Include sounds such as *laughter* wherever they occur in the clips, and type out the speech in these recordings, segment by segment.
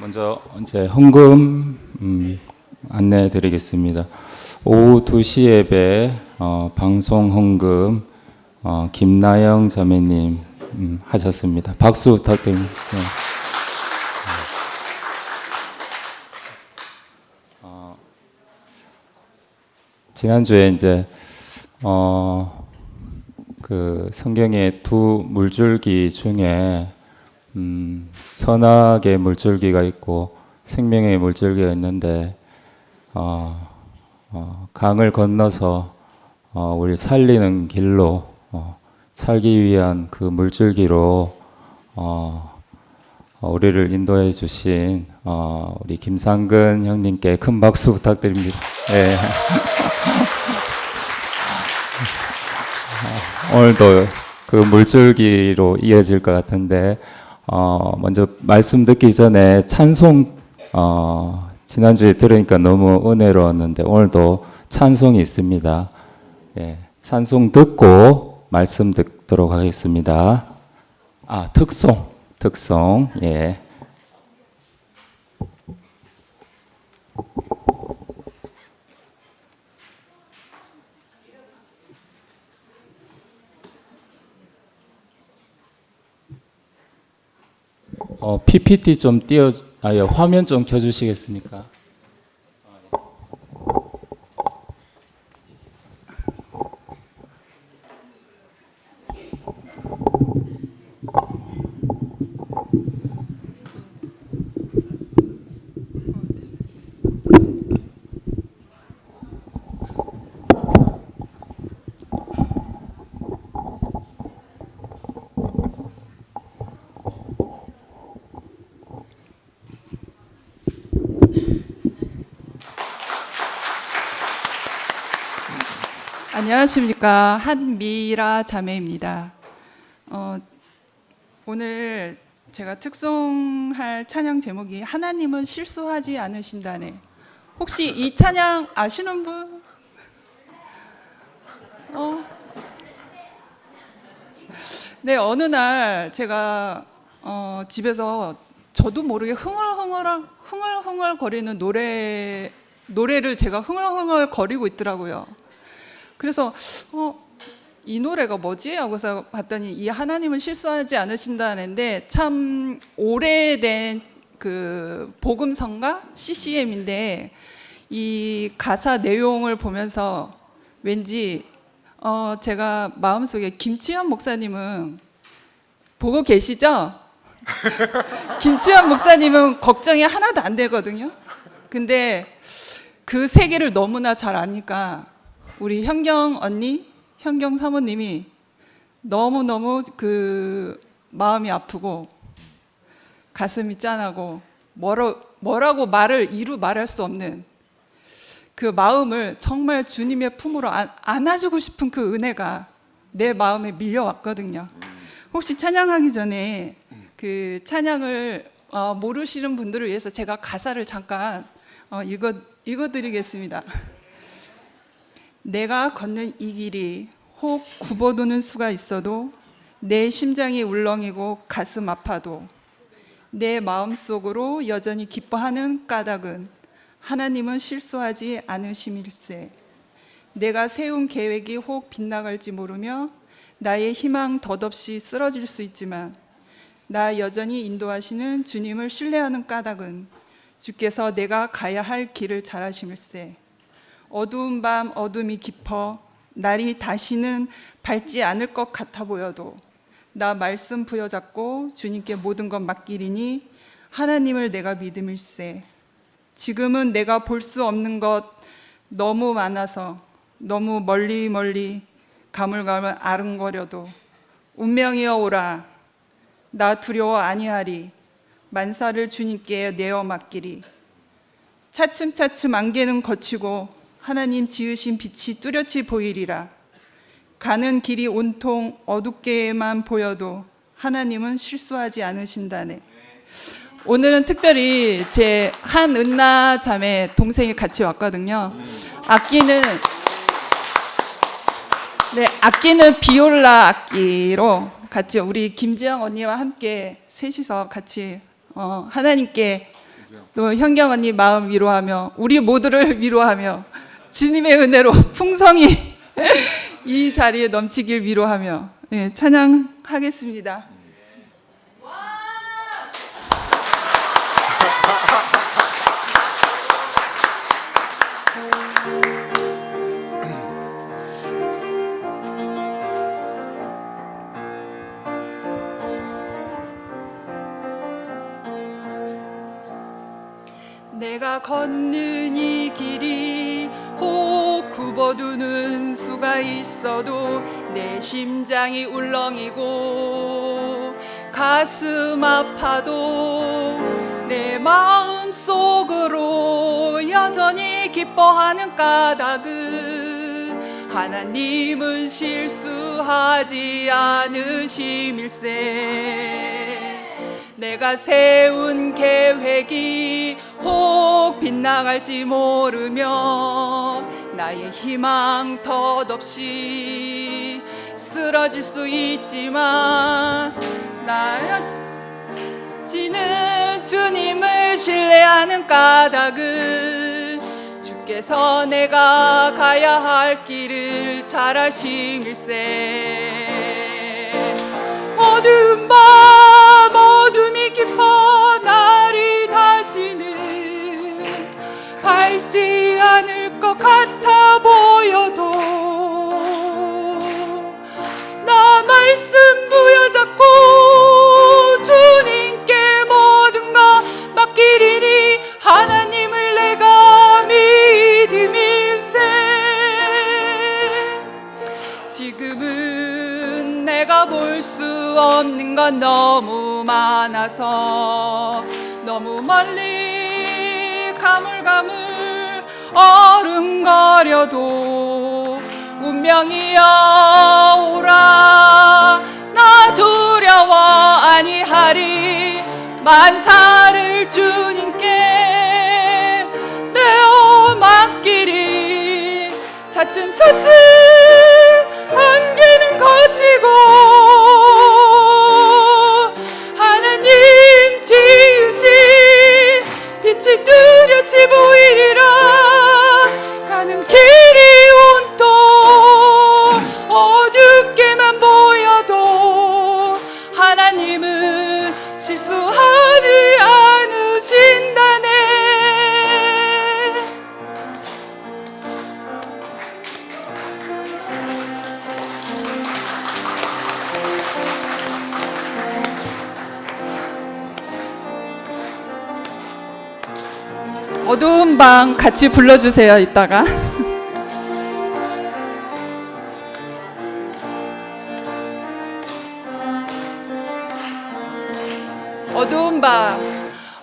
먼저 이제 헌금 음, 안내 드리겠습니다. 오후 2시 예배 어, 방송 헌금 어, 김나영 자매님 음, 하셨습니다. 박수 부탁드립니다. 네. 어, 지난주에 이제 어, 그 성경의 두 물줄기 중에 음, 선악의 물줄기가 있고 생명의 물줄기가 있는데 어, 어, 강을 건너서 어, 우리 살리는 길로 어, 살기 위한 그 물줄기로 어, 어, 우리를 인도해 주신 어, 우리 김상근 형님께 큰 박수 부탁드립니다. 네. 어, *laughs* 오늘도 그 물줄기로 이어질 것 같은데 어, 먼저 말씀 듣기 전에 찬송 어, 지난주에 들으니까 너무 은혜로웠는데 오늘도 찬송이 있습니다. 예, 찬송 듣고 말씀 듣도록 하겠습니다. 아 특송 특송 예. 어, PPT 좀 띄워, 아, 예, 화면 좀 켜주시겠습니까? 안녕하십니까 한미라 자매입니다. 어, 오늘 제가 특송할 찬양 제목이 하나님은 실수하지 않으신다네. 혹시 이 찬양 아시는 분? 어? 네 어느 날 제가 어, 집에서 저도 모르게 흥얼흥얼 흥얼흥얼 거리는 노래 노래를 제가 흥얼흥얼 거리고 있더라고요. 그래서 어, 이 노래가 뭐지? 하고서 봤더니 이 하나님은 실수하지 않으신다는데 참 오래된 그 복음성가 CCM인데 이 가사 내용을 보면서 왠지 어 제가 마음속에 김치현 목사님은 보고 계시죠? *laughs* 김치현 목사님은 걱정이 하나도 안 되거든요. 근데 그 세계를 너무나 잘 아니까 우리 현경 언니, 현경 사모님이 너무너무 그 마음이 아프고 가슴이 짠하고 뭐라, 뭐라고 말을 이루 말할 수 없는 그 마음을 정말 주님의 품으로 안, 안아주고 싶은 그 은혜가 내 마음에 밀려왔거든요. 혹시 찬양하기 전에 그 찬양을 어, 모르시는 분들을 위해서 제가 가사를 잠깐 어, 읽어, 읽어드리겠습니다. 내가 걷는 이 길이 혹 굽어도는 수가 있어도 내 심장이 울렁이고 가슴 아파도 내 마음속으로 여전히 기뻐하는 까닭은 하나님은 실수하지 않으심일세. 내가 세운 계획이 혹 빗나갈지 모르며 나의 희망 덧없이 쓰러질 수 있지만 나 여전히 인도하시는 주님을 신뢰하는 까닭은 주께서 내가 가야 할 길을 잘 아심일세. 어두운 밤 어둠이 깊어 날이 다시는 밝지 않을 것 같아 보여도 나 말씀 부여잡고 주님께 모든 것 맡기리니 하나님을 내가 믿음일세. 지금은 내가 볼 수 없는 것 너무 많아서 너무 멀리 멀리 가물가물 아른거려도 운명이여 오라. 나 두려워 아니하리. 만사를 주님께 내어 맡기리. 차츰차츰 안개는 거치고 하나님 지으신 빛이 뚜렷이 보이리라. 가는 길이 온통 어둡게만 보여도 하나님은 실수하지 않으신다네. 오늘은 특별히 제 한은나 자매 동생이 같이 왔거든요. 악기는 네, 악기는 비올라 악기로 같이 우리 김지영 언니와 함께 셋이서 같이 어, 하나님께 또 현경 언니 마음 위로하며 우리 모두를 위로하며 주님의 은혜로 풍성히 *laughs* 이 자리에 넘치길 위로하며 예, 찬양하겠습니다. 내가 걷는 이 길이 혹 굽어두는 수가 있어도 내 심장이 울렁이고 가슴 아파도 내 마음 속으로 여전히 기뻐하는 까닭은 하나님은 실수하지 않으심일세 내가 세운 계획이 혹 빗나갈지 모르며 나의 희망 덧없이 쓰러질 수 있지만 나지는 주님을 신뢰하는 까닭은 주께서 내가 가야 할 길을 잘 아심일세. 어두운 밤 어둠이 깊어 날이 다시는 밝지 않을 것 같아 보여도 없는 건 너무 많아서 너무 멀리 가물가물 어른거려도 운명이여 오라. 나 두려워 아니하리. 만사를 주님께 내어 맡기리. 차츰 차츰 안개는 거치고 뚜 어두운 방 같이 불러주세요 이따가. 어두운 밤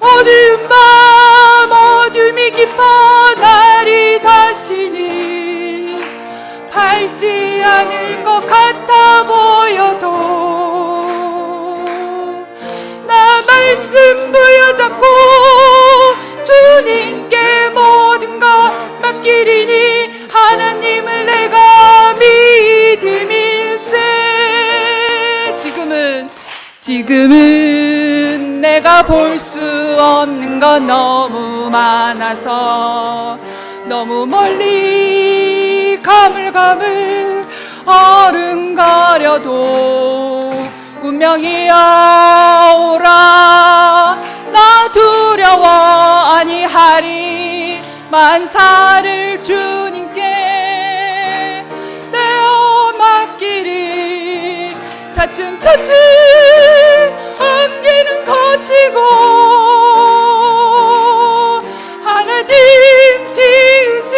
어두운 밤 어둠이 깊어 날이 다시는 밝지 않을 것 같아 보여도 나 말씀 부여잡고 주님께 모든 것 맡기리니 하나님을 내가 믿음일세. 지금은 지금은 내가 볼 수 없는 건 너무 많아서 너무 멀리 가물가물 어른거려도 운명이여 오라. 나 두려워 아니하리 만사를 주님께. 내어 맡기리 차츰 차츰 안개는 거치고 하나님 지으신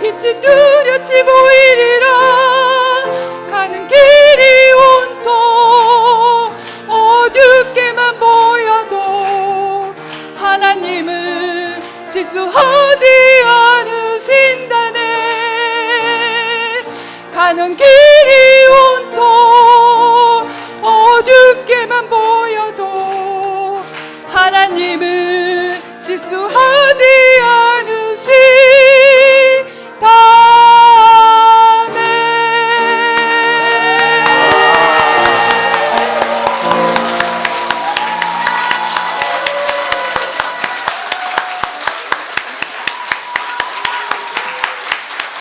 빛이 뚜렷이 보이리라 실수하지 않으신다네. 가는 길이 온통 어둡게만 보여도 하나님은 실수하지